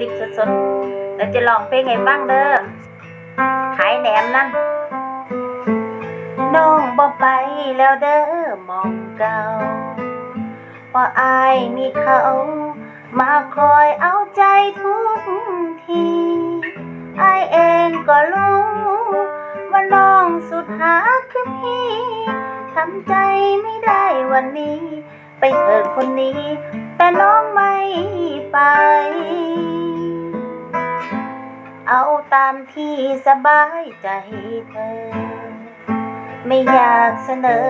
ลิบสดๆแล้วจะลองเพลงให้ฟังเด้อขายแหนมนั่นน้องบ่ไปแล้วเด้อมองเก่าพราะอายมีเขา มาคอยเอาใจทุกทีอายเองก็รู้ ว่าน้องสุดหาคือพี่ทำใจไม่ได้วันนี้ ไปเถิดคนนี้ แต่น้องไม่ไป เอาตามที่สบายใจเธอ ไม่อยากเสนอ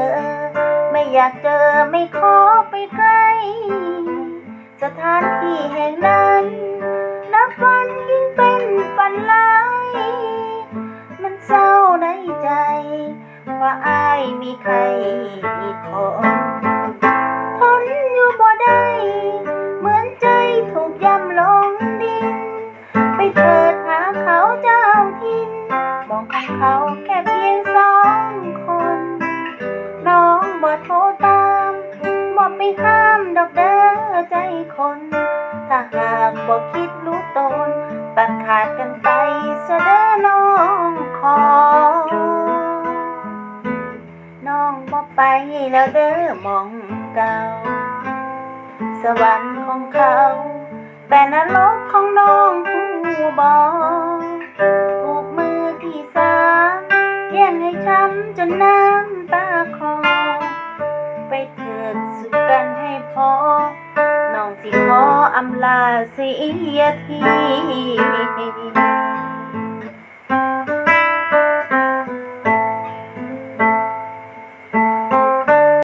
ไม่อยากเจอไม่ขอไปใกล้ สถานที่แห่งนั้น นับวันยิ่งเป็นฝันร้าย มันเศร้าในใจ ว่าอายมีใครอีกคน นถ้าหากบ่คิดรู้ตนตัดขาดกันไปเสยเด้อน้องขอ น้องบ่ไปแล้วเด้อมองเก่า สวรรค์ของเขา แต่นรกของน้องผู้บอถูกมือที่สามแย่งให้ช้ำจนน้ำตาคลอไปเถิดสุขกันให้พอ สิขออำลาเสียที